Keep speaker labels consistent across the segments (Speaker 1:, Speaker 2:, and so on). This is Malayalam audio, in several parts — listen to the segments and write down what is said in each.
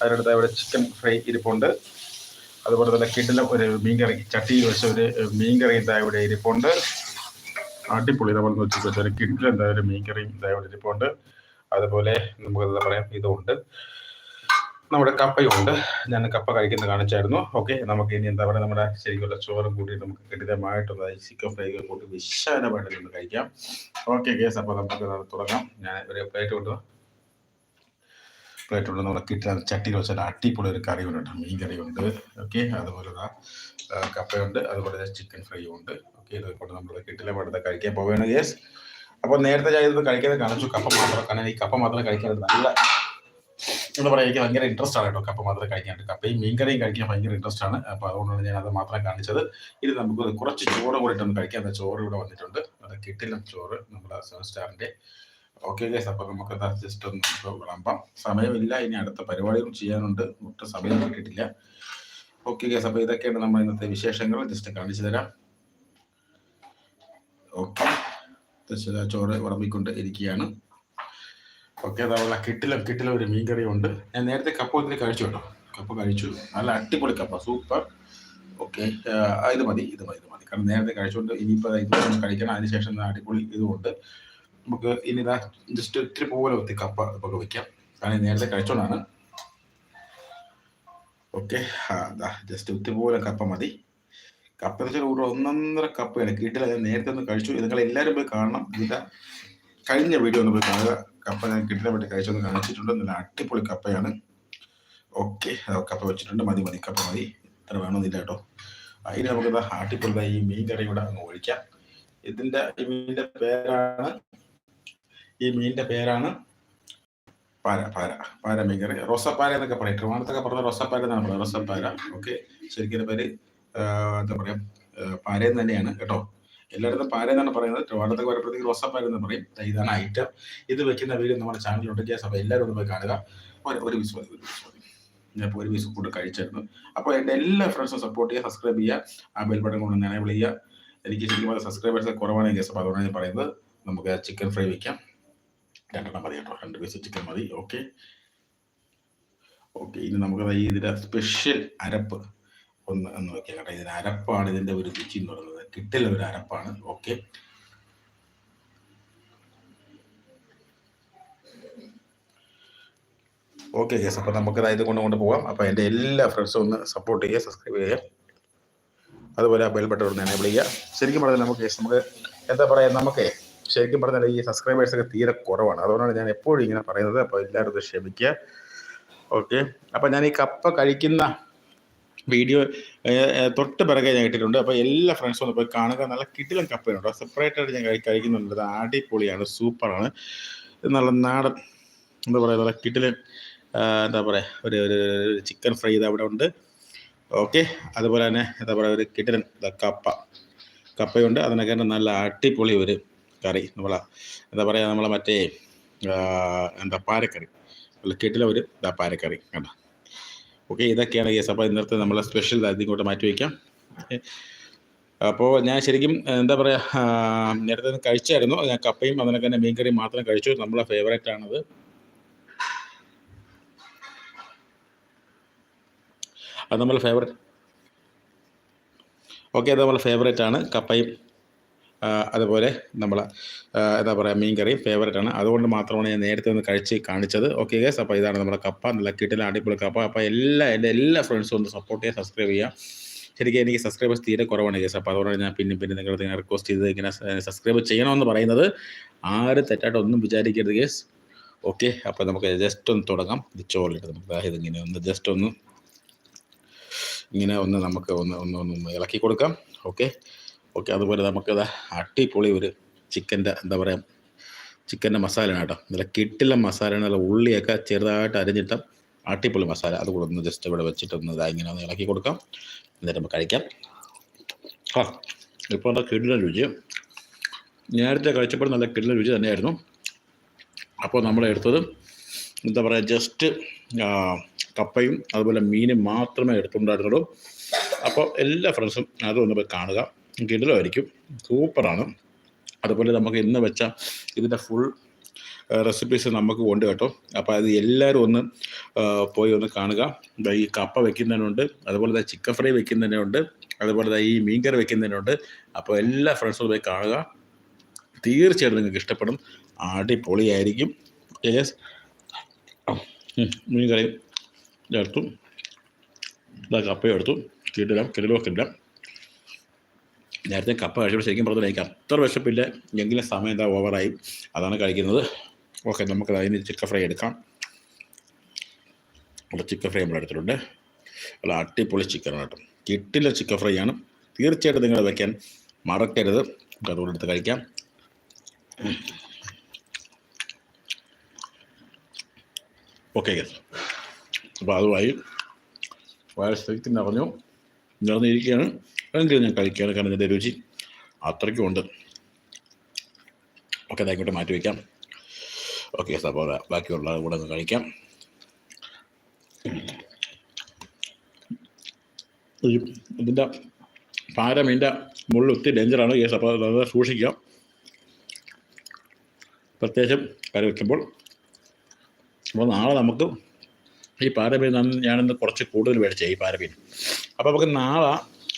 Speaker 1: അതിനടുത്ത് അവിടെ ചിക്കൻ ഫ്രൈ ഇരിപ്പുണ്ട്. അതുപോലെ തന്നെ കിഡിലും ഒരു മീൻകറി ചട്ടിയിൽ വെച്ച ഒരു മീൻകറി ഇതാ ഇവിടെ ഇരിപ്പുണ്ട്. അടിപൊളി. നമ്മൾ വെച്ച് വെച്ചാൽ കിഡിൽ എന്താ ഒരു മീൻകറി ഇതാ ഇവിടെ ഇരിപ്പുണ്ട്. അതുപോലെ നമുക്ക് എന്താ പറയാം ഇതുണ്ട്. നമ്മുടെ കപ്പയുണ്ട്. ഞാൻ കപ്പ കഴിക്കുന്നത് കാണിച്ചായിരുന്നു. ഓക്കെ നമുക്ക് ഇനി എന്താ പറയുക നമ്മുടെ ശരിക്കുള്ള ചോറും കൂടി നമുക്ക് കെട്ടിതമായിട്ടൊന്ന് ചിക്കൻ ഫ്രൈ കൂട്ടി വിശാലമായിട്ട് നമുക്ക് കഴിക്കാം. ഓക്കെ കേസ് അപ്പോൾ നമുക്ക് തുടങ്ങാം. ഞാൻ ഒരു പ്ലേറ്റ് കൊണ്ട് പ്ലേറ്റ് കൊണ്ട് നമ്മുടെ കിട്ടുന്ന ചട്ടിയിൽ വെച്ചാൽ അടിപൊളി ഒരു കറി ഉണ്ട് മീൻ കറി ഉണ്ട്. ഓക്കെ അതുപോലെ കപ്പയുണ്ട്. അതുപോലെ ചിക്കൻ ഫ്രൈ ഉണ്ട്. ഓക്കെ ഇതുപോലെ നമ്മൾ കിട്ടില്ല പടുത്ത കഴിക്കാൻ പോവുകയാണ് ഗ്യാസ് അപ്പോൾ നേരത്തെ ഞാൻ ഇത് കാണിച്ചു. കപ്പ മാത്രം കാരണം ഈ കപ്പ മാത്രം കഴിക്കാൻ നല്ല എന്താ പറയുക എനിക്ക് ഭയങ്കര ഇൻട്രസ്റ്റ് ആണ് കേട്ടോ കപ്പ മാത്രം കഴിക്കാൻ കപ്പയും മീൻകറിയും കഴിക്കാൻ ഭയങ്കര ഇൻട്രസ്റ്റ് ആണ്. അപ്പോൾ അതുകൊണ്ടാണ് ഞാൻ അത് മാത്രം കാണിച്ചത്. ഇത് നമുക്ക് കുറച്ച് ചോറ് കൂടിയിട്ടൊന്ന് കഴിക്കാൻ കഴിക്കാം. ചോറ് ഇവിടെ വന്നിട്ടുണ്ട്. അത് കിട്ടില്ല ചോറ് നമ്മുടെ സെവൻ സ്റ്റാറിന്റെ ഓക്കെ ഗൈസ് അപ്പോൾ നമുക്ക് ജസ്റ്റ് ഒന്ന് നമുക്ക് വിളമ്പാം. സമയമില്ല ഇനി അടുത്ത പരിപാടികളും ചെയ്യാനുണ്ട്. ഒട്ടും സമയം കിട്ടിയിട്ടില്ല. ഓക്കെ ഗൈസ് അപ്പോൾ ഇതൊക്കെയാണ് നമ്മൾ ഇന്നത്തെ വിശേഷങ്ങൾ. ജസ്റ്റ് കാണിച്ചു തരാം. ഓക്കെ. ചോറ് വിളമ്പിക്കൊണ്ട് ഇരിക്കുകയാണ്. ഓക്കെ അതുപോലെ കിട്ടിലും കിട്ടിലും ഒരു മീൻ കറിയും ഉണ്ട് ഞാൻ നേരത്തെ കപ്പ ഒത്തിരി കഴിച്ചു കേട്ടോ. കപ്പ കഴിച്ചു. നല്ല അടിപൊളി കപ്പ സൂപ്പർ. ഓക്കെ ഇത് മതി ഇത് മതി ഇത് മതി. കാരണം നേരത്തെ കഴിച്ചുകൊണ്ട് ഇനിയിപ്പോൾ ഇത് കഴിക്കണം. അതിനുശേഷം അടിപൊളി ഇതുമുണ്ട് നമുക്ക് ഇനി ഇതാ ജസ്റ്റ് ഇത്തിരി പോലെ ഒത്തി കപ്പ ഒക്കെ വെക്കാം. കാരണം നേരത്തെ കഴിച്ചോണ്ടാണ്. ഓക്കെ ജസ്റ്റ് ഒത്തിരി പോലെ കപ്പ മതി. കപ്പ എന്ന് വെച്ചാൽ ഒരു ഒന്നൊന്നര കപ്പ് എനിക്ക് കിട്ടില്ല ഞാൻ നേരത്തെ ഒന്ന് കഴിച്ചു. നിങ്ങൾ എല്ലാവരും പോയി കാണണം. ഇതിന്റെ കഴിഞ്ഞ വീഡിയോ ഒന്ന് പോയി കാണുക. കപ്പ ഞാൻ കിട്ടില്ല വേണ്ടി കഴിച്ചൊന്ന് കാണിച്ചിട്ടുണ്ട്. നല്ല അടിപൊളി കപ്പയാണ്. ഓക്കെ കപ്പ വെച്ചിട്ടുണ്ട്. മതി മതി കപ്പ മതി. ഇത്ര വേണമെന്നില്ല കേട്ടോ. അതിന് നമുക്ക് അടിപൊളി ഈ മീൻ കറി കൂടെ അങ്ങ് ഒഴിക്കാം. ഇതിന്റെ മീനിന്റെ പേരാണ് ഈ മീനിന്റെ പേരാണ് പാര പാര പാര മീൻ കറി റോസപ്പാര എന്നൊക്കെ പറയും. ട്രിവാണത്തൊക്കെ പറഞ്ഞ റോസപ്പാര എന്നാണ് പറയുന്നത്. റോസപ്പാര. ഓക്കെ. ശരിക്കും പേര് എന്താ പറയാ പാരയെന്ന് തന്നെയാണ് കേട്ടോ. എല്ലായിടത്തും പാര എന്നാണ് പറയുന്നത്. ട്രിവാണ്ടത്തൊക്കെ വരുമ്പോഴത്തേക്ക് റോസപ്പാര എന്ന് പറയും. ഇതാണ് ഐറ്റം ഇത് വെക്കുന്ന വീഡിയോ നമ്മുടെ ചാനലിലുണ്ട് ഗ്യാസ് അപ്പോൾ എല്ലാവരും ഒന്ന് പോയി കാണുക. ഒരു പീസ് മതി ഒരു പീസ് മതി. ഞാൻ ഒരു പീസ് കൂടെ കഴിച്ചായിരുന്നു അപ്പോൾ എന്റെ എല്ലാ ഫ്രണ്ട്സും സപ്പോർട്ട് ചെയ്യുക സബ്സ്ക്രൈബ് ചെയ്യുക ആ ബെൽ ബട്ടൺ കൊണ്ട് എനേബിൾ ചെയ്യുക എനിക്ക് ശരിക്കും സബ്സ്ക്രൈബേഴ്സ് കുറവാണ് ഗ്യാസ് അപ്പോൾ അതുകൊണ്ടാണ് ഞാൻ പറയുന്നത്. നമുക്ക് ചിക്കൻ ഫ്രൈ വെക്കാം. രണ്ടെണ്ണം മതി കേട്ടോ. രണ്ട് പീസ് ചിക്കൻ മതി. ഓക്കെ ഓക്കെ ഇനി നമുക്ക് ഈ ഇതിന്റെ സ്പെഷ്യൽ അരപ്പ് ഒന്ന് ഒന്ന് വെക്കാം കേട്ടോ. ഇതിന് അരപ്പാണ് ഇതിന്റെ ഒരു രുചി എന്ന് പറയുന്നത്. കിട്ടില്ല ഒരു അരപ്പാണ്. ഓക്കെ ഓക്കെ യെസ് അപ്പോൾ നമുക്ക് ഇത് കൊണ്ട് കൊണ്ട് പോകാം. അപ്പോൾ എന്റെ എല്ലാ ഫ്രണ്ട്സും ഒന്ന് സപ്പോർട്ട് ചെയ്യുക സബ്സ്ക്രൈബ് ചെയ്യുക. അതുപോലെ ആ ബെൽ ബട്ടൺ ഒന്ന് എനേബിൾ ചെയ്യുക. ശരിക്കും പറഞ്ഞാൽ നമുക്ക് yes, നമുക്ക് എന്താ പറയുക നമുക്ക് ശരിക്കും പറഞ്ഞാൽ ഈ സബ്സ്ക്രൈബേഴ്സ് ഒക്കെ തീരെ കുറവാണ്. അതുകൊണ്ടാണ് ഞാൻ എപ്പോഴും ഇങ്ങനെ പറയുന്നത്. അപ്പോൾ എല്ലാവരും ക്ഷമിക്കുക. ഓക്കെ അപ്പോൾ ഞാൻ ഈ കപ്പ കഴിക്കുന്ന വീഡിയോ തൊട്ട് പിറകെ ഞാൻ കിട്ടിയിട്ടുണ്ട് അപ്പോൾ എല്ലാ ഫ്രണ്ട്സും ഒന്ന് പോയി കാണുക. നല്ല കിട്ടിലും കപ്പയുണ്ട് സെപ്പറേറ്റ് ആയിട്ട് ഞാൻ കഴി- കഴിക്കുന്നുണ്ട്. അത് അടിപൊളിയാണ്. സൂപ്പറാണ്. നല്ല നാടൻ എന്താ പറയുക നല്ല കിട്ടിൽ എന്താ പറയുക ഒരു ഒരു ചിക്കൻ ഫ്രൈ ഇത് അവിടെ ഉണ്ട്. ഓക്കെ അതുപോലെ തന്നെ എന്താ പറയുക ഒരു കിട്ടിലൻ ദാ കപ്പ. കപ്പയുണ്ട്. അതിനൊക്കെ നല്ല അടിപൊളി ഒരു കറി നമ്മളെ എന്താ പറയുക നമ്മളെ മറ്റേ എന്താ പാരക്കറി കേട്ടില്ല കിട്ടില ഒരു ദാ പാരക്കറി കണ്ട? ഓക്കെ ഇതൊക്കെയാണ് കേസ് അപ്പോൾ ഇന്നത്തെ നമ്മളെ സ്പെഷ്യൽ ഇത് ഇങ്ങോട്ട് മാറ്റി വയ്ക്കാം. അപ്പോൾ ഞാൻ ശരിക്കും എന്താ പറയുക നേരത്തെ കഴിച്ചായിരുന്നു. ഞാൻ കപ്പയും അതിനൊക്കെ തന്നെ മീൻകറിയും മാത്രം കഴിച്ചു. നമ്മളെ ഫേവറേറ്റ് ആണത്. അത് നമ്മളെ ഫേവറേറ്റ് ഓക്കെ അത് നമ്മളെ ഫേവറേറ്റ് ആണ്. കപ്പയും അതുപോലെ നമ്മൾ എന്താ പറയുക മീൻ കറി ഫേവറേറ്റ് ആണ്. അതുകൊണ്ട് മാത്രമാണ് ഞാൻ നേരത്തെ ഒന്ന് കഴിച്ച് കാണിച്ചത്. ഓക്കെ ഗേസ് അപ്പോൾ ഇതാണ് നമ്മുടെ കപ്പ. നല്ല കിട്ടില്ല അടിപൊളി കപ്പ. അപ്പോൾ എല്ലാ എന്റെ എല്ലാ ഫ്രണ്ട്സും ഒന്ന് സപ്പോർട്ട് ചെയ്യുക സബ്സ്ക്രൈബ് ചെയ്യുക ശരിക്കും എനിക്ക് സബ്സ്ക്രൈബേഴ്സ് തീരെ കുറവാണ് കേസ് അപ്പോൾ അതുകൊണ്ട് ഞാൻ പിന്നെ പിന്നെ നിങ്ങൾ ഇങ്ങനെ റിക്വസ്റ്റ് ചെയ്ത് ഇങ്ങനെ സബ്സ്ക്രൈബ് ചെയ്യണമെന്ന് പറയുന്നത്. ആരും തെറ്റായിട്ട് ഒന്നും വിചാരിക്കരുത് കേസ് ഓക്കെ അപ്പോൾ നമുക്ക് ജസ്റ്റ് ഒന്ന് തുടങ്ങാം. ഇത് ചോറിലിട്ട് നമുക്ക് അതായത് ഇങ്ങനെ ഒന്ന് ജസ്റ്റ് ഒന്ന് ഇങ്ങനെ ഒന്ന് നമുക്ക് ഒന്ന് ഒന്ന് ഒന്ന് ഇളക്കി കൊടുക്കാം. ഓക്കെ ഓക്കെ അതുപോലെ നമുക്കത് അടിപൊളി ഒരു ചിക്കന്റെ എന്താ പറയുക ചിക്കന്റെ മസാലയാണ് കേട്ടോ. നല്ല കിട്ടില്ല മസാലയാണ് നല്ല ഉള്ളിയൊക്കെ ചെറുതായിട്ട് അരിഞ്ഞിട്ട് അടിപൊളി മസാല. അത് കൂടെ ഒന്ന് ജസ്റ്റ് ഇവിടെ വെച്ചിട്ട് ഒന്ന് ഇതാ ഇങ്ങനെ ഒന്ന് ഇളക്കി കൊടുക്കാം. എന്നിട്ട് നമുക്ക് കഴിക്കാം. ആ ഇപ്പോൾ നല്ല കിടിലൻ രുചി. നേരത്തെ കഴിച്ചപ്പോൾ നല്ല കിടിലൻ രുചി തന്നെയായിരുന്നു. അപ്പോൾ നമ്മൾ എടുത്തത് എന്താ പറയുക ജസ്റ്റ് കപ്പയും അതുപോലെ മീനും മാത്രമേ എടുത്തുണ്ടായിരുന്നുള്ളൂ. അപ്പോൾ എല്ലാ ഫ്രണ്ട്സും അതൊന്ന് പോയി കാണുക. കിടിലമായിരിക്കും സൂപ്പറാണ്. അതുപോലെ നമുക്ക് ഇന്ന് വെച്ച ഇതിന്റെ ഫുൾ റെസിപ്പീസ് നമുക്ക് ഉണ്ട് കേട്ടോ. അപ്പോൾ അത് എല്ലാവരും ഒന്ന് പോയി ഒന്ന് കാണുക. ഈ കപ്പ വെക്കുന്നതിനുണ്ട് അതുപോലെ തന്നെ ചിക്കൻ ഫ്രൈ വെക്കുന്നതിനുണ്ട് അതുപോലെ തന്നെ ഈ മീൻകറി വെക്കുന്നതിനുണ്ട്. അപ്പോൾ എല്ലാ ഫ്രണ്ട്സും പോയി കാണുക. തീർച്ചയായിട്ടും നിങ്ങൾക്ക് ഇഷ്ടപ്പെടും. അടിപൊളിയായിരിക്കും. യെസ് മീൻകറി ചേർത്തു. കപ്പയും എടുത്തു കിട്ടില്ല കിടിലോ ഇല്ല നേരത്തെ കപ്പ കഴിച്ചപ്പോൾ ശരിക്കും പറഞ്ഞാൽ എനിക്ക് അത്ര വിശപ്പില്ല. എങ്കിലും സമയം എന്താ? ഓവറായി അതാണ് കഴിക്കുന്നത്. ഓക്കെ നമുക്ക് അതിന് ചിക്കൻ ഫ്രൈ എടുക്കാം. അപ്പോൾ ചിക്കൻ ഫ്രൈ നമ്മൾ എടുത്തിട്ടുണ്ട് അല്ല അടിപൊളി ചിക്കനാണ് കേട്ടോ. കിട്ടില്ല ചിക്കൻ ഫ്രൈ ആണ്. തീർച്ചയായിട്ടും നിങ്ങൾ വയ്ക്കാൻ മറക്കരുത്. നമുക്ക് അതുകൊണ്ട് എടുത്ത് കഴിക്കാം. ഓക്കെ അപ്പോൾ അതുമായി വയസ്സിന് അറിഞ്ഞു നിറഞ്ഞു. നിറഞ്ഞിരിക്കുകയാണ്. എങ്കിലും ഞാൻ കഴിക്കുകയാണ് കാരണം ഇതിന്റെ രുചി അത്രയ്ക്കും ഉണ്ട് ഓക്കെ അതായിക്കോട്ടെ മാറ്റി വയ്ക്കാം ഓക്കെ അപ്പോൾ ബാക്കിയുള്ള കൂടെ ഒന്ന് കഴിക്കാം ഇതിന്റെ പാര മീന്റെ മുള്ളിൽ ഒത്തിരി ഡേഞ്ചറാണ് ഈ അപ്പോൾ അത് സൂക്ഷിക്കാം. പ്രത്യേകിച്ചും കറി വയ്ക്കുമ്പോൾ അപ്പോൾ നാളെ നമുക്ക് ഈ പാരമീൻ നന്ന് ഞാനിന്ന് കുറച്ച് കൂടുതൽ മേടിച്ചേ ഈ പാരമീൻ. അപ്പോൾ നമുക്ക് നാളെ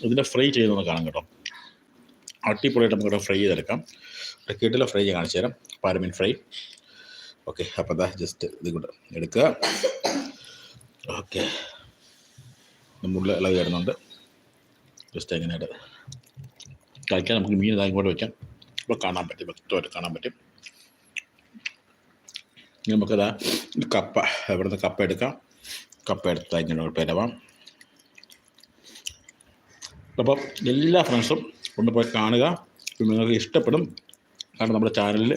Speaker 1: ഇതിന്റെ ഫ്രൈ ചെയ്തൊന്ന് കാണാം കേട്ടോ. അടിപൊളിയായിട്ട് നമുക്ക് ഫ്രൈ ചെയ്തെടുക്കാം. കിട്ടില്ല ഫ്രൈ ചെയ്യാൻ കാണിച്ചു തരാം. പാരമീൻ ഫ്രൈ. ഓക്കെ അപ്പോൾ അതാ ജസ്റ്റ് ഇത് കൂടെ എടുക്കുക. ഓക്കെ മുള്ള ഇളവ് വരുന്നുണ്ട്. ജസ്റ്റ് എങ്ങനെയായിട്ട് കഴിക്കാൻ നമുക്ക് മീൻ ഇതായി ഇങ്ങോട്ട് വെക്കാം. അപ്പോൾ കാണാൻ പറ്റും. വ്യക്തമായിട്ട് കാണാൻ പറ്റും. നമുക്കതാ കപ്പ. ഇവിടുന്ന് കപ്പ എടുക്കാം. കപ്പ എടുത്ത് ഇങ്ങനെ പെരവാം. അപ്പം എല്ലാ ഫ്രണ്ട്സും ഒന്ന് പോയി കാണുക. നിങ്ങൾക്ക് ഇഷ്ടപ്പെടും. കാരണം നമ്മുടെ ചാനലിൽ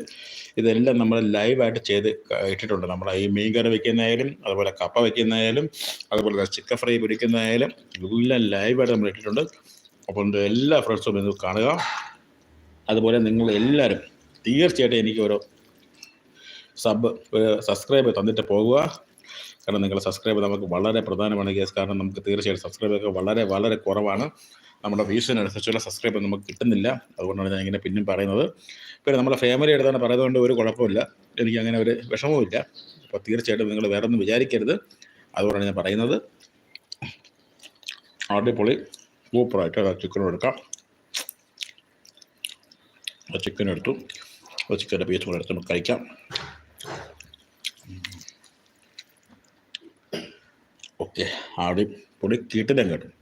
Speaker 1: ഇതെല്ലാം നമ്മൾ ലൈവായിട്ട് ചെയ്ത് ഇട്ടിട്ടുണ്ട്. നമ്മൾ ഈ മീൻ കറി വയ്ക്കുന്നതായാലും അതുപോലെ കപ്പ വയ്ക്കുന്നതായാലും അതുപോലെ ചിക്കൻ ഫ്രൈ പൊരിക്കുന്നതായാലും എല്ലാം ലൈവായിട്ട് നമ്മൾ ഇട്ടിട്ടുണ്ട്. അപ്പോൾ എല്ലാ ഫ്രണ്ട്സും ഇത് കാണുക. അതുപോലെ നിങ്ങൾ എല്ലാവരും തീർച്ചയായിട്ടും എനിക്ക് ഓരോ സബ് സബ്സ്ക്രൈബ് തന്നിട്ട് പോകുക. കാരണം നിങ്ങളുടെ സബ്സ്ക്രൈബ് നമുക്ക് വളരെ പ്രധാനമാണ് കേസ് കാരണം നമുക്ക് തീർച്ചയായിട്ടും സബ്സ്ക്രൈബൊക്കെ വളരെ വളരെ കുറവാണ്. നമ്മുടെ വ്യൂസിനനുസരിച്ചുള്ള സബ്സ്ക്രൈബ് നമുക്ക് കിട്ടുന്നില്ല. അതുകൊണ്ടാണ് ഞാൻ ഇങ്ങനെ പിന്നും പറയുന്നത്. പിന്നെ നമ്മുടെ ഫാമിലി എടുത്താണ് പറയുന്നതുകൊണ്ട് ഒരു കുഴപ്പമില്ല എനിക്ക് അങ്ങനെ ഒരു വിഷമവുമില്ല. അപ്പോൾ തീർച്ചയായിട്ടും നിങ്ങൾ വേറെ ഒന്നും വിചാരിക്കരുത്. അതുകൊണ്ടാണ് ഞാൻ പറയുന്നത്. അടിപൊളി. സൂപ്പറായിട്ട് ചിക്കനും എടുക്കാം. ചിക്കൻ എടുത്തു. ചിക്കന്റെ പീസ് കൂടെ എടുത്ത് നമുക്ക് കഴിക്കാം. ഓക്കെ. അടിപൊളി. കീട്ടിലും കേട്ടു കേട്ടോ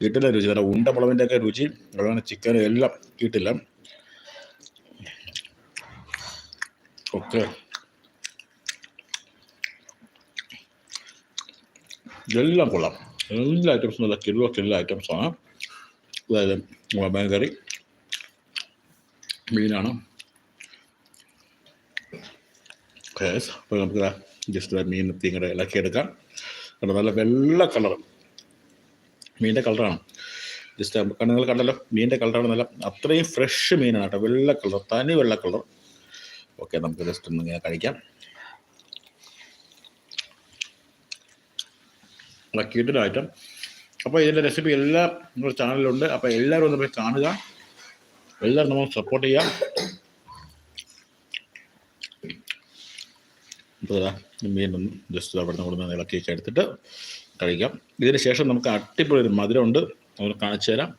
Speaker 1: കീട്ടില്ല രുചി. നല്ല ഉണ്ട മുളവിന്റെ ഒക്കെ രുചി അതുപോലെ ചിക്കൻ എല്ലാം കിട്ടില്ല. ഓക്കെ. എല്ലാം കൊള്ളാം. എല്ലാ ഐറ്റംസും നല്ല കിലോ കിലോ ഐറ്റംസാണ് അതായത് മീൻ കറി മീനാണ്. അപ്പോൾ നമുക്ക് ജസ്റ്റ് മീൻ തീങ്ങടെ ഇളക്കിയെടുക്കാം. നല്ല വെള്ള കളർ മീനിന്റെ കളറാണ് ജസ്റ്റ് കണ്ണുകൾ കണ്ടല്ലോ മീനിന്റെ കളറാണ് നല്ല അത്രയും ഫ്രഷ് മീനാണ് കേട്ടോ. വെള്ള കളർ തനി വെള്ള കളർ ഓക്കെ നമുക്ക് ജസ്റ്റ് ഒന്ന് ഇങ്ങനെ കഴിക്കാം. ക്യൂട്ടിന്റെ ഐറ്റം അപ്പോൾ ഇതിന്റെ റെസിപ്പി എല്ലാം നമ്മുടെ ചാനലിലുണ്ട് അപ്പോൾ എല്ലാവരും ഒന്ന് പോയി കാണുക. എല്ലാവരും നമ്മൾ സപ്പോർട്ട് ചെയ്യാം ഇപ്പോൾ മീനൊന്ന് ജസ്റ്റ് അവിടെ നിന്ന് കൊടുന്ന് ഇളക്കിയൊക്കെ എടുത്തിട്ട് കഴിക്കാം ഇതിന് ശേഷം നമുക്ക് അട്ടിപ്പൊളി ഒരു മധുരമുണ്ട്. നമ്മൾ കാണിച്ചു തരാം.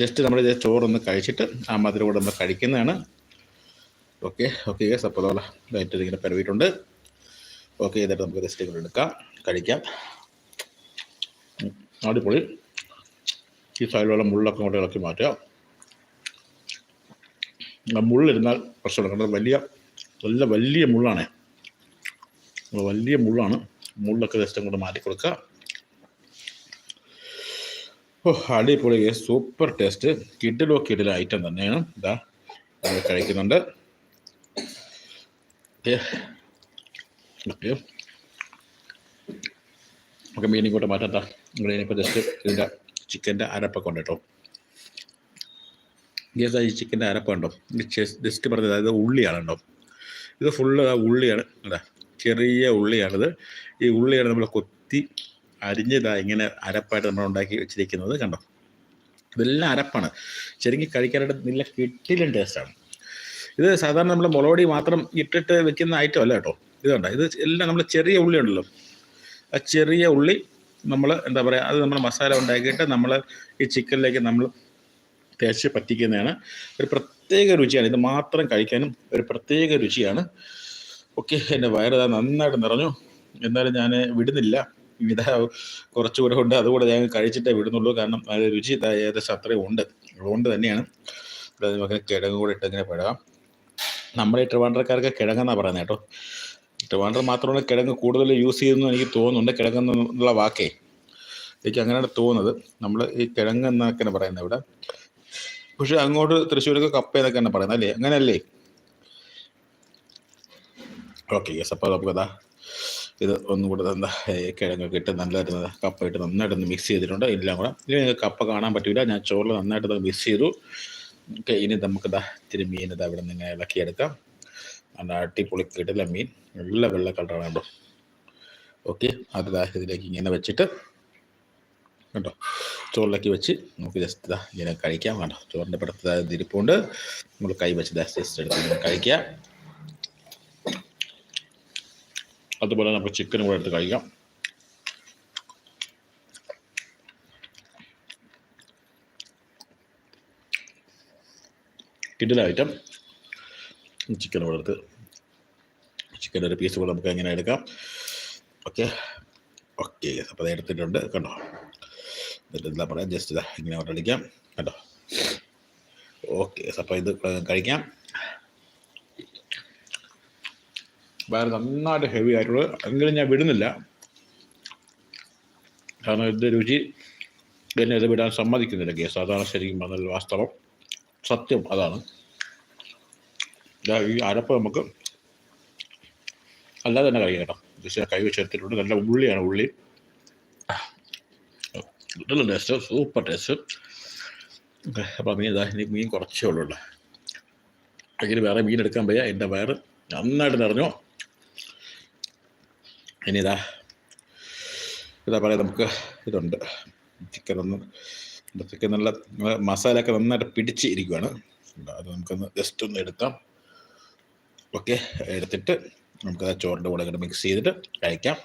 Speaker 1: ജസ്റ്റ് നമ്മൾ ഇത് ചോറൊന്ന് കഴിച്ചിട്ട് ആ മധുരം കൂടെ നമ്മൾ കഴിക്കുന്നതാണ്. ഓക്കെ ഓക്കെ യെസ് അപ്പോൾ അതോടെ ലൈറ്റ് ഇങ്ങനെ പരവിയിട്ടുണ്ട് ഓക്കെ ഇതായിട്ട് നമുക്ക് ജസ്റ്റ് ഇങ്ങോട്ട് എടുക്കാം. കഴിക്കാം. അടിപൊളി. ഈ സൈഡിലുള്ള മുള്ളൊക്കെ കൊണ്ട് ഇളക്കി മാറ്റുക. മുള്ളിരുന്നാൽ പ്രശ്നമുണ്ട് കാരണം വലിയ നല്ല വലിയ മുള്ളാണ്. വലിയ മുള്ളാണ്. മുള്ളൊക്കെ ജസ്റ്റ് അങ്ങോട്ട് മാറ്റി കൊടുക്കുക. ഓ അടിപൊളി സൂപ്പർ ടേസ്റ്റ് കിഡിലോ കിഡിലോ ഐറ്റം തന്നെയാണ്. ഇതാ നമ്മൾ കഴിക്കുന്നുണ്ട്. ഓക്കെ. നമുക്ക് മീൻ ഇങ്ങോട്ട് മാറ്റാം ഇവിടെ ഇനിയിപ്പോൾ ജസ്റ്റ് ഇതിന്റെ ചിക്കന്റെ അരപ്പൊക്കെ ഉണ്ട് കേട്ടോ. യെസ് ഈ ചിക്കന്റെ അരപ്പുണ്ടോ ജസ്റ്റ് പറഞ്ഞത് അതായത് ഉള്ളിയാണ് കേട്ടോ. ഇത് ഫുള്ള് ഉള്ളിയാണ്. അതാ ചെറിയ ഉള്ളിയാണിത്. ഈ ഉള്ളിയാണ് നമ്മൾ കൊത്തി അരിഞ്ഞതാ ഇങ്ങനെ അരപ്പായിട്ട് നമ്മൾ ഉണ്ടാക്കി വെച്ചിരിക്കുന്നത് കണ്ടോ? ഇതെല്ലാം അരപ്പാണ്. ശരിക്കും കഴിക്കാനായിട്ട് നല്ല കിട്ടിലും ടേസ്റ്റാണ്. ഇത് സാധാരണ നമ്മൾ മുളകൊടി മാത്രം ഇട്ടിട്ട് വെക്കുന്ന ഐറ്റം അല്ല കേട്ടോ. ഇതുണ്ട് ഇത് എല്ലാം നമ്മൾ ചെറിയ ഉള്ളി ഉണ്ടല്ലോ. ആ ചെറിയ ഉള്ളി നമ്മൾ എന്താ പറയുക അത് നമ്മൾ മസാല ഉണ്ടാക്കിയിട്ട് നമ്മൾ ഈ ചിക്കനിലേക്ക് നമ്മൾ തേച്ച് പറ്റിക്കുന്നതാണ്. ഒരു പ്രത്യേക രുചിയാണ്. ഇത് മാത്രം കഴിക്കാനും ഒരു പ്രത്യേക രുചിയാണ്. ഓക്കെ എന്റെ വയറ് നന്നായിട്ട് നിറഞ്ഞു. എന്നാലും ഞാൻ വിടുന്നില്ല. ഇതാ കുറച്ചുകൂടെ ഉണ്ട്. അതുകൂടെ ഞാൻ കഴിച്ചിട്ടേ വിടുന്നുള്ളൂ. കാരണം അത് രുചി ഏകദേശം അത്രയും ഉണ്ട്. അതുകൊണ്ട് തന്നെയാണ് നമുക്ക് കിഴങ്ങ് കൂടെ ഇട്ട് ഇങ്ങനെ പെടാം. നമ്മുടെ ഈ ട്രിവാൻഡ്രക്കാർക്ക് കിഴങ്ങെന്നാണ് പറയുന്നത് കേട്ടോ. ട്രിവാൻഡ്രം മാത്രമാണ് കിഴങ്ങ് കൂടുതൽ യൂസ് ചെയ്യുന്നു എനിക്ക് തോന്നുന്നുണ്ട്. കിഴങ്ങ് എന്നുള്ള വാക്കേ എനിക്ക് അങ്ങനെയാണ് തോന്നുന്നത്. നമ്മൾ ഈ കിഴങ്ങ് എന്നൊക്കെയാണ് പറയുന്നത് ഇവിടെ. പക്ഷെ അങ്ങോട്ട് തൃശ്ശൂരൊക്കെ കപ്പ എന്നൊക്കെയാണ് പറയുന്നത് അല്ലേ? അങ്ങനെയല്ലേ? ഓക്കെ യെസ് അപ്പോൾ നമുക്കതാ ഇത് ഒന്നും കൂടെ എന്താ കിഴങ്ങൊക്കെ ഇട്ട് നല്ലതായിരുന്നത് കപ്പ ഇട്ട് നന്നായിട്ടൊന്ന് മിക്സ് ചെയ്തിട്ടുണ്ട്. എല്ലാം കൂടെ. ഇനി നിങ്ങൾക്ക് കപ്പ കാണാൻ പറ്റില്ല ഞാൻ ചോറിൽ നന്നായിട്ട് മിക്സ് ചെയ്തു. ഇനി നമുക്കിതാ ഇത്തിരി മീൻ ഇതാ ഇവിടെ നിന്ന് ഇളക്കിയെടുക്കാം. നല്ല അടിപൊളി കിടില മീൻ. നല്ല വെള്ള കളറാണ് കേട്ടോ. ഓക്കെ അത് ഇതിലേക്ക് ഇങ്ങനെ വെച്ചിട്ട് കേട്ടോ ചോറിലേക്ക് വെച്ച് നമുക്ക് ജസ്റ്റ് ഇതാ ഇങ്ങനെ കഴിക്കാം. കേട്ടോ ചോറിന്റെ പുറത്ത് ഇതിരിപ്പുണ്ട്. നമ്മൾ കൈ വെച്ച് ജസ്റ്റ് എടുത്ത് കഴിക്കാം. അതുപോലെ നമുക്ക് ചിക്കനും കൂടെ എടുത്ത് കഴിക്കാം. കിഡിലെ ഐറ്റം ചിക്കൻ എടുത്ത് ചിക്കൻ ഒരു പീസ് കൂടെ നമുക്ക് എങ്ങനെ എടുക്കാം? ഓക്കെ ഓക്കെ അപ്പോൾ അത് എടുത്തിട്ടുണ്ട്. കണ്ടോ? എന്നിട്ട് എന്താ പറയുക ജസ്റ്റ് ഇതാ ഇങ്ങനെ അടിക്കാം കണ്ടോ? ഓക്കെ അപ്പോൾ ഇത് കഴിക്കാം. വേറെ നന്നായിട്ട് ഹെവി ആയിട്ടുള്ളത്. എങ്കിലും ഞാൻ വിടുന്നില്ല. കാരണം ഇതിന്റെ രുചി എന്നെ ഇത് വിടാൻ സമ്മതിക്കുന്നില്ല കേസ്. അതാണ് ശരിക്കും പറഞ്ഞ വാസ്തവം. സത്യം അതാണ്. ഈ അരപ്പ് നമുക്ക് അല്ലാതെ തന്നെ കഴിക്കണം കേട്ടോ. ജസ്റ്റ് കൈ വെച്ചെടുത്തിട്ടുണ്ട് നല്ല ഉള്ളിയാണ് ഉള്ളി. നല്ല ടേസ്റ്റ് സൂപ്പർ ടേസ്റ്റ് അപ്പോൾ മീൻ ഇതാ ഇനി മീൻ കുറച്ചേ ഉള്ളൂ എങ്കിലും വേറെ മീൻ എടുക്കാൻ വയ്യ. എന്റെ വയറ് നന്നായിട്ട് നിറഞ്ഞു. ഇനി ഇതാ ഇതാ പറയാം നമുക്ക് ഇതുണ്ട്. ചിക്കൻ ഒന്ന് ചിക്കൻ നല്ല മസാലയൊക്കെ നന്നായിട്ട് പിടിച്ച് ഇരിക്കുവാണ്. അത് നമുക്കൊന്ന് ജസ്റ്റ് ഒന്ന് എടുക്കാം. ഓക്കെ എടുത്തിട്ട് നമുക്ക് ആ ചോറിന്റെ കൂടെ ഇങ്ങനെ മിക്സ് ചെയ്തിട്ട് കഴിക്കാം.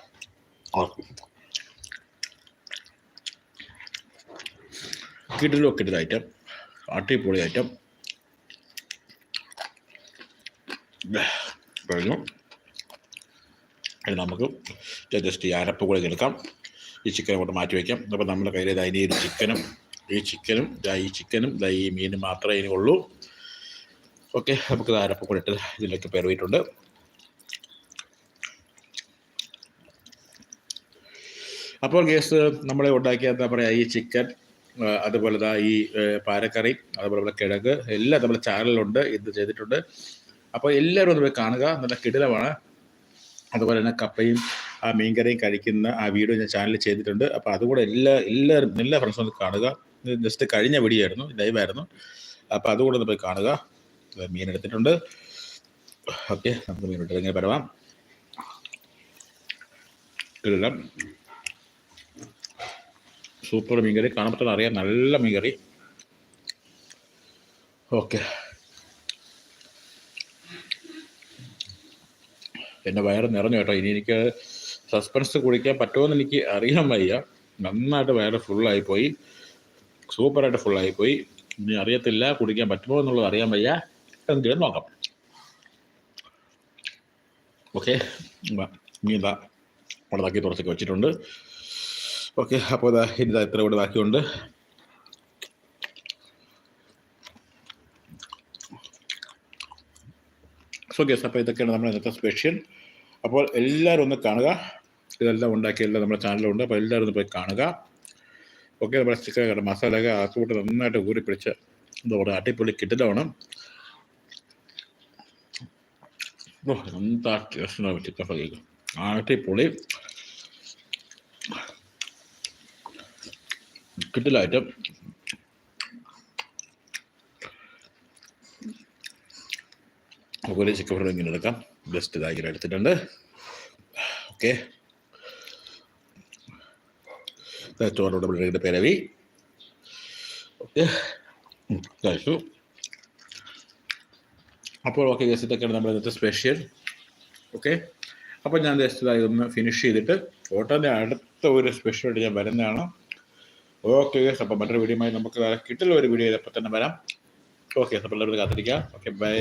Speaker 1: കിടിലോ കിടിലോ ഐറ്റം അടിപൊളി ഐറ്റം കഴിഞ്ഞു. ഇനി നമുക്ക് ജസ്റ്റ് ഈ അരപ്പ് കൂടെ എടുക്കാം. ഈ ചിക്കൻ കൊണ്ട് മാറ്റി വയ്ക്കാം അപ്പോൾ നമ്മുടെ കയ്യിൽ ഇതാ ഇനി ഒരു ചിക്കനും ഈ ചിക്കനും ഇതാ ഈ ചിക്കനും ഇതാ ഈ മീനും മാത്രമേ ഇനി ഉള്ളൂ. ഓക്കെ നമുക്ക് അരപ്പ് കൂടെ ഇട്ട് ഇതിലേക്ക് പെരവിയിട്ടുണ്ട് അപ്പോൾ ഗേസ് നമ്മളെ ഉണ്ടാക്കിയ എന്താ പറയുക ഈ ചിക്കൻ അതുപോലെ ദാ ഈ പാരക്കറി അതുപോലെ കിഴങ്ങ് എല്ലാം നമ്മുടെ ചാനലിലുണ്ട് ഇത് ചെയ്തിട്ടുണ്ട്. അപ്പോൾ എല്ലാവരും ഒന്ന് പോയി കാണുക. നല്ല കിടിലമാണ്. അതുപോലെ തന്നെ കപ്പയും ആ മീൻകറിയും കഴിക്കുന്ന ആ വീഡിയോ ഞാൻ ചാനലിൽ ചെയ്തിട്ടുണ്ട്. അപ്പോൾ അതുകൂടെ എല്ലാ എല്ലാവരും എല്ലാ ഫ്രണ്ട്സും ഒന്ന് കാണുക. ജസ്റ്റ് കഴിഞ്ഞ വീഡിയോ ലൈവായിരുന്നു അപ്പോൾ അതുകൂടെ ഒന്ന് പോയി കാണുക. മീൻ എടുത്തിട്ടുണ്ട്. ഓക്കെ നമുക്ക് മീൻ ഇങ്ങനെ പരവാം സൂപ്പർ മീൻകറി. കാണുമ്പോൾ അറിയാം നല്ല മീൻകറി. ഓക്കെ. എന്റെ വയറ് നിറഞ്ഞു കേട്ടോ. ഇനി എനിക്ക് സസ്പെൻസ് കുടിക്കാൻ പറ്റുമോയെന്ന് എനിക്ക് അറിയാൻ വയ്യ. നന്നായിട്ട് വയറ് ഫുള്ളായി പോയി. സൂപ്പറായിട്ട് ഫുള്ളായി പോയി. ഇനി അറിയത്തില്ല കുടിക്കാൻ പറ്റുമോ എന്നുള്ളത് അറിയാൻ വയ്യ. എന്തെങ്കിലും നോക്കാം. ഓക്കെ ഇനി ഇതാ മുളതാക്കി തുറച്ചൊക്കെ വെച്ചിട്ടുണ്ട്. ഓക്കെ അപ്പോൾ ഇതാ ഇതാ ഇത്ര കൂടെ ബാക്കിയുണ്ട്. സോ ഗസ് അപ്പോൾ ഇതൊക്കെയാണ് നമ്മുടെ ഇന്നത്തെ സ്പെഷ്യൽ അപ്പോൾ എല്ലാവരും ഒന്ന് കാണുക. ഇതെല്ലാം ഉണ്ടാക്കിയെല്ലാം നമ്മുടെ ചാനലുണ്ട് അപ്പോൾ എല്ലാവരും ഒന്ന് പോയി കാണുക. ഓക്കെ നമ്മുടെ ചിക്കൻ കണ്ട മസാലയൊക്കെ ആക്കൂട്ട് നന്നായിട്ട് ഊരി പിടിച്ച് എന്താ പറയുക അടിപൊളി കിട്ടിലാണ് എന്താ ടേസ്റ്റാണ് ചിക്കൻ ഫ്രൈക്ക് അടിപൊളി. കിട്ടിലായിട്ട് അതുപോലെ ചിക്കൻ ഫ്രൈ ഇങ്ങനെ എടുക്കാം. ബെസ്റ്റ് ഇതായി എടുത്തിട്ടുണ്ട്. ഓക്കെ ചോറോട് പിള്ളേരുടെ പേരവി. ഓക്കെ കഴിച്ചു. അപ്പോൾ ഓക്കെ ഗസ് ഇതൊക്കെയാണ് നമ്മുടെ ഇന്നത്തെ സ്പെഷ്യൽ ഓക്കെ അപ്പോൾ ഞാൻ ജസ്റ്റ് ഇതായി ഒന്ന് ഫിനിഷ് ചെയ്തിട്ട് ഫോട്ടോന്റെ അടുത്ത ഒരു സ്പെഷ്യലായിട്ട് ഞാൻ വരുന്നതാണ്. ഓക്കെ ഗസ് അപ്പോൾ മറ്റൊരു വീഡിയോയുമായി നമുക്ക് കിട്ടില്ല ഒരു വീഡിയോ അപ്പോൾ തന്നെ വരാം. ഓക്കെ അപ്പോൾ എല്ലാവരും കാത്തിരിക്കുക. Okay bye